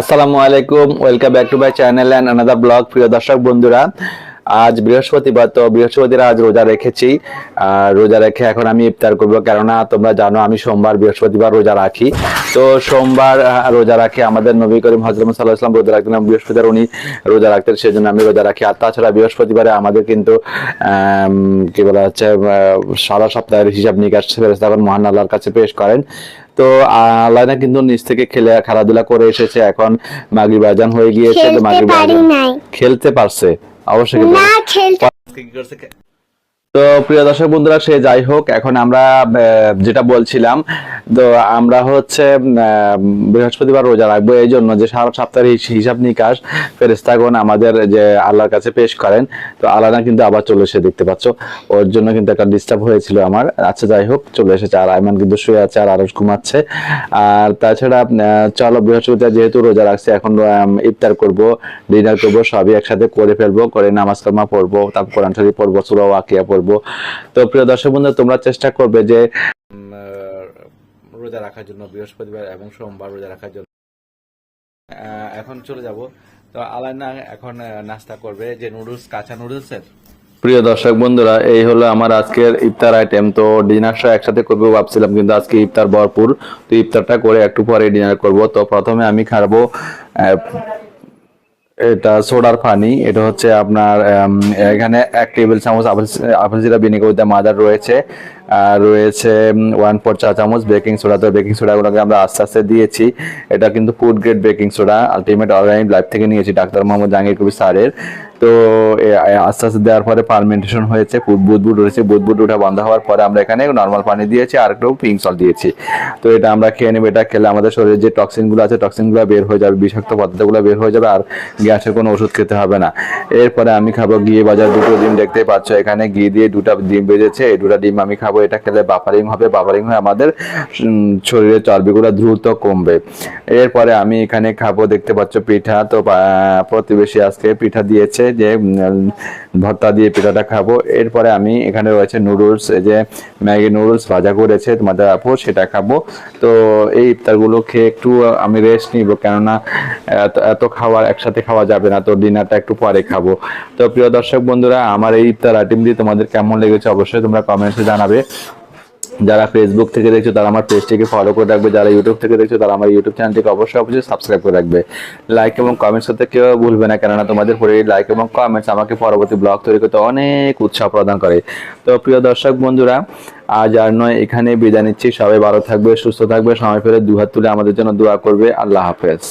আসসালামু আলাইকুম welcome back to my channel and another blog প্রিয় দর্শক বন্ধুরা। আজ বৃহস্পতিবার, তো বৃহস্পতিবার আজ রোজা রেখেছি। রোজা রেখে এখন আমি ইফতার করব, কেননা তোমরা জানো আমি সোমবার, বৃহস্পতিবার রোজা রাখি। তো সোমবার রোজা রাখি আমাদের নবী করিম হজরত সাল্লাহ ইসলাম রোজা রাখতেন বৃহস্পতিবার উনি রোজা রাখতেন সেই জন্য আমি রোজা রাখি। আর তাছাড়া বৃহস্পতিবারে আমাদের কিন্তু কি বলা হচ্ছে সারা সপ্তাহের হিসাব নিকাশ ফেরেস্তাগণ মহান আল্লাহর কাছে পেশ করেন। তো আলাদা কিন্তু নিচ থেকে খেলে খেলাধুলা করে এসেছে এখন মাগি বাজান হয়ে গিয়েছে তো নাই। খেলতে পারছে অবশ্যই খেলতে তো প্রিয় দর্শক বন্ধুরা সে যাই হোক এখন আমরা যেটা বলছিলাম তো আমরা হচ্ছে বৃহস্পতিবার রোজা রাখব এই জন্য যে সারা সপ্তাহের হিসাব নিকাশ ফেরেস্তাগণ আমাদের যে আল্লাহর কাছে পেশ করেন, তো আল্লাহরা কিন্তু আবার চলে এসে দেখতে পাচ্ছ। ওর জন্য কিন্তু একটা ডিস্টার্ব হয়েছিল আমার। আচ্ছা যাই হোক, চলে এসেছে। আর আইমান কিন্তু শুয়ে আছে, আর আরস ঘুমাচ্ছে। আর তাছাড়া চলো, বৃহস্পতিবার যেহেতু রোজা রাখছে, এখন ইফতার করব, ডিনার করব, সবই একসাথে করে ফেলব, করে নামাজ কালমা পড়ব, তারপর কোরআন শরীফ পড়ব, সূরা ওয়াকিয়া পড়ব। তো প্রিয় দর্শক বন্ধু, তোমরা চেষ্টা করবে যে রোজা রাখার জন্য, বৃহস্পতিবার এবং সোমবার রোজা রাখার জন্য। এখন চলে যাব। তো আলাইনা এখন নাস্তা করবে যে নুডলস, কাঁচা নুডলসের। প্রিয় দর্শক বন্ধুরা, এই হলো আমার আজকের ইফতার আইটেম তো ডিনারটা একসাথে করব ভাবছিলাম, কিন্তু আজকে ইফতার ভরপুর। তো ইফতারটা করে একটু পরে ডিনার করব। তো প্রথমে আমি খাব এটা সোডার পানি। এটা হচ্ছে আপনার এখানে এক টেবিল চামচ আপেল আপেল জিরা ভিনেগার মাদার রয়েছে। রয়েছে ওয়ান ফোর চা চামচ বেকিং সোডা তো বেকিং সোডাগুলোকে আমরা আস্তে আস্তে দিয়েছি। এটা কিন্তু food grade baking soda ultimate organic life থেকে নিয়েছি, ডাক্তার মোহাম্মদ জাহাঙ্গীর কবির স্যারের। তো আস্তে আস্তে দেওয়ার পরে পারমেন্টেশন হয়েছে বুদবুদ রয়েছে বুদবুদ ওঠা বন্ধ হওয়ার পরে আমরা এখানে নর্মাল পানি দিয়েছি আর একটু পিঙ্ক সল দিয়েছি। তো এটা আমরা খেয়ে নেব, এটা খেলে আমাদের শরীরে যে টক্সিনগুলো আছে টক্সিনগুলো বের হয়ে যাবে, বিষাক্ত পদার্থগুলো বের হয়ে যাবে, আর গ্যাসের কোনো ওষুধ খেতে হবে না। এরপরে আমি খাব গিয়ে বাজার, দুটো ডিম দেখতে পাচ্ছ, এখানে ঘি দিয়ে দুটা ডিম বেজেছে, এই দুটা ডিম আমি খাব এটা খেলে বাফারিং হবে বাফারিং হয়ে আমাদের শরীরের চর্বিগুলো দ্রুত কমবে। এরপরে আমি এখানে খাব, দেখতে পাচ্ছ পিঠা, তো প্রতিবেশী আজকে পিঠা দিয়েছে যে ভর্তা দিয়ে পিঠাটা খাব। এরপরে আমি এখানে রয়েছে নুডলস যে ম্যাগি নুডলস ভাজা করেছে তোমাদের আপু, সেটা খাব। তো, এই ইফতারগুলো খেয়ে একটু আমি রেস্ট নিব, কেননা, এত খাবার একসাথে খাওয়া যাবে না, তো ডিনারটা একটু পরে খাব। তো, প্রিয় দর্শক বন্ধুরা, আমার এই ইফতার আইটেম দিয়ে তোমাদের কেমন লেগেছে অবশ্যই তোমরা কমেন্টসে জানাবে। যারা ফেসবুক থেকে দেখছ, তারা আমার পেজটিকে ফলো করে রাখবে। যারা ইউটিউব থেকে দেখছ, তারা আমার ইউটিউব চ্যানেলটিকে অবশ্যই অবশ্যই সাবস্ক্রাইব করে রাখবে। লাইক এবং কমেন্টস করতে কেউ ভুলবে না, কেননা তোমাদের পরে লাইক এবং কমেন্টস আমাকে পরবর্তী ব্লগ তৈরি করতে অনেক উৎসাহ প্রদান করে। তো প্রিয় দর্শক বন্ধুরা, আজ আর নয় এখানে বিদায় নিচ্ছি। সবাই ভালো থাকবে, সুস্থ থাকবে, সময় ফেলে দুহাত তুলে আমাদের জন্য দোয়া করবে। আল্লাহ হাফেজ।